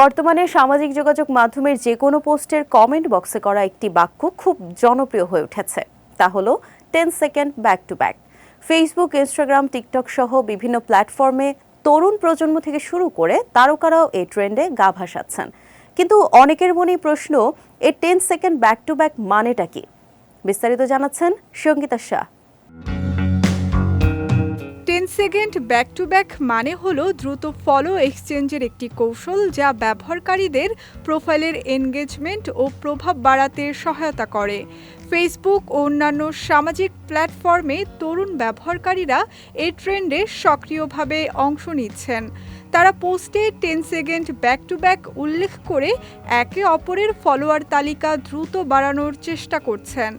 বর্তমানে সামাজিক যোগাযোগ মাধ্যমের যে কোনো পোস্টের কমেন্ট বক্সে করা একটি বাক্য খুব জনপ্রিয় হয়ে উঠেছে। তা হলো, ten second back to back Facebook, Instagram, TikTok সহ বিভিন্ন প্ল্যাটফর্মে তরুণ প্রজন্ম থেকে শুরু করে তারকারাও এই ট্রেন্ডে গা ভাসাচ্ছেন। কিন্তু অনেকের মনেই প্রশ্ন এই ten second back to back মানেটা কি? বিস্তারিত জানাচ্ছেন Sangeeta Shah. Second back to back মানে হল দ্রুত ফলো এক্সচেঞ্জের একটি কৌশল যা ব্যবহারকারীদের প্রোফাইলের এনগেজমেন্ট ও প্রভাব বাড়াতে সহায়তা করে। ফেসবুক ও অন্যান্য সামাজিক প্ল্যাটফর্মে তরুণ ব্যবহারকারীরা এই ট্রেন্ডে সক্রিয়ভাবে অংশ নিচ্ছেন। তারা পোস্টে ten second back to back উল্লেখ করে একে অপরের ফলোয়ার তালিকা দ্রুত বাড়ানোর চেষ্টা করছেন।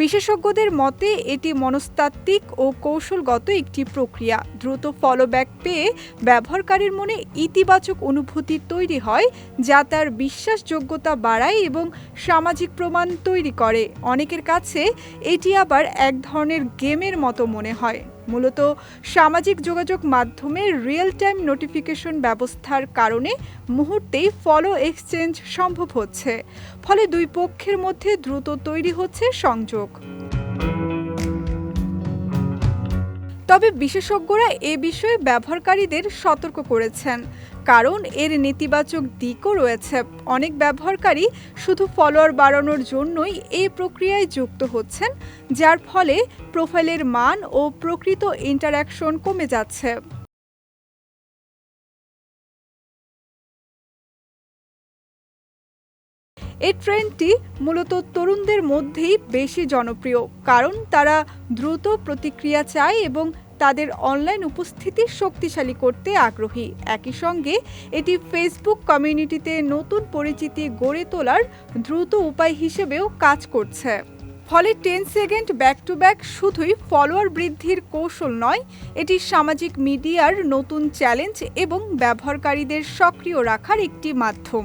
বিশেষজ্ঞদের মতে, এটি মনস্তাত্ত্বিক ও কৌশলগত একটি প্রক্রিয়া। দ্রুত ফলোব্যাক পেয়ে ব্যবহারকারীর মনে ইতিবাচক অনুভূতি তৈরি হয়, যা তার বিশ্বাসযোগ্যতা বাড়ায় এবং সামাজিক প্রমাণ তৈরি করে। অনেকের কাছে এটি আবার এক ধরনের গেমের মতো মনে হয়। মূলত সামাজিক যোগাযোগ মাধ্যমে রিয়েল টাইম নোটিফিকেশন ব্যবস্থার কারণে মুহূর্তেই ফলো এক্সচেঞ্জ সম্ভব হচ্ছে। ফলে দুই পক্ষের মধ্যে দ্রুত তৈরি হচ্ছে সংযোগ। তবে বিশেষজ্ঞরা এ বিষয়ে ব্যবহারকারীদের সতর্ক করেছেন। কারণ এর নেতিবাচক দিকও রয়েছে। অনেক ব্যবহারকারী শুধু ফলোয়ার বাড়ানোর জন্যই এই প্রক্রিয়ায় যুক্ত হচ্ছেন, যার ফলে প্রোফাইলের মান ও প্রকৃত ইন্টারাকশন কমে যাচ্ছে। এই ট্রেন্ডটি মূলত তরুণদের মধ্যেই বেশি জনপ্রিয়, কারণ তারা দ্রুত প্রতিক্রিয়া চায় এবং তাদের অনলাইন উপস্থিতি শক্তিশালী করতে আগ্রহী। একই সঙ্গে এটি ফেসবুক কমিউনিটিতে নতুন পরিচিতি গড়ে তোলার দ্রুত উপায় হিসেবেও কাজ করছে। ফলে ten second back to back শুধুই ফলোয়ার বৃদ্ধির কৌশল নয়, এটি সামাজিক মিডিয়ার নতুন চ্যালেঞ্জ এবং ব্যবহারকারীদের সক্রিয় রাখার একটি মাধ্যম।